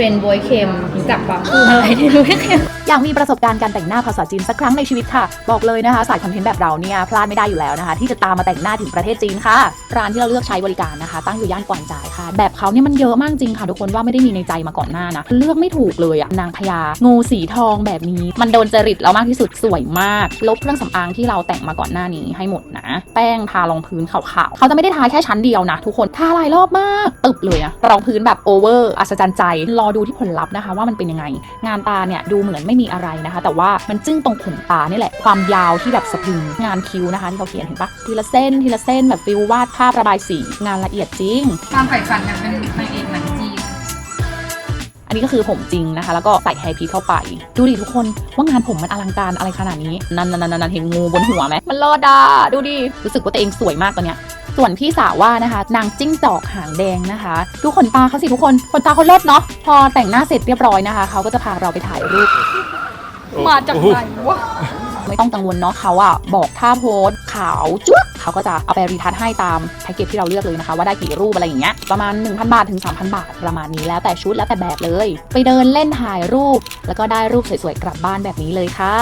รนด์บอยเคมรู้จักปะคืออะไรที่บอยเคมอยากมีประสบการณ์การแต่งหน้าภาษาจีนสักครั้งในชีวิตค่ะ บอกเลยนะคะ สายคอนเทนต์แบบเราเนี่ยพลาดไม่ได้อยู่แล้วนะคะ ที่จะตามมาแต่งหน้าถึงประเทศจีนค่ะ ร้านที่เราเลือกใช้บริการนะคะ ตั้งอยู่ย่านกวางจายค่ะ แบบเขาเนี่ยมันเยอะมากจริงค่ะ ทุกคนว่าไม่ได้มีในใจมาก่อนหน้านะเลือกไม่ถูกเลยอะนางพญางูสีทองแบบนี้ มันโดนจริตเรามากที่สุดสวยมาก ลบเครื่องสำอางที่เราแต่งมาก่อนหน้านี้ให้หมดนะ แป้งทารองพื้นขาวๆเขาจะไม่ได้ทาแค่ชั้นเดียวนะ ทุกคนทาหลายรอบมากตึบเลยอะรองพื้นแบบโอเวอร์อัศจรรย์ใจรอดูที่ผลลัพธ์นะคะ ว่ามันเป็นยังไง งานตาเนี่ยดูเหมือนไม่มีอะไรนะคะ แต่ว่ามันจึ้งตรงขนตานี่แหละความยาวที่แบบสะพรึงงานคิ้วนะคะที่เขาเขียนเห็นปะทีละเส้นทีละเส้นแบบฟิลวาดภาพระบายสีงานละเอียดจริงความใฝ่ฝันอยากเป็นนางเอกหนังจีนอันนี้ก็คือผมจริงนะคะ แล้วก็ใส่แฮร์พีซเข้าไป ดูดิทุกคนว่างานผมมันอลังการอะไรขนาดนี้ นั่นนั่นนั่นเห็นงูบนหัวไหมมันเลิศอะดูดิรู้สึกว่าตัวเองสวยมากตอนเนี้ย ส่วนพี่สาวว่านะคะ นางจิ้งจอกหางแดงนะคะ ดูขนตาเขาสิทุกคนขนตาเขาเลิศเนาะพอแต่งหน้าเสร็จเรียบร้อยนะคะเขาก็จะพาเราไปถ่ายรูปมาจากไหนวะไม่ต้องกังวลเนาะเขาอะบอกท่าโพสขาวจุ๊บเขาก็จะเอาไปรีทัชให้ตามแพ็กเกจที่เราเลือกเลยนะคะ ว่าได้กี่รูปอะไรอย่างเงี้ยประมาณ 1,000 บาทถึง 3,000 บาท ประมาณนี้แล้วแต่ชุดแล้วแต่แบบเลย ไปเดินเล่นถ่ายรูป แล้วก็ได้รูปสวยๆกลับบ้านแบบนี้เลยค่ะ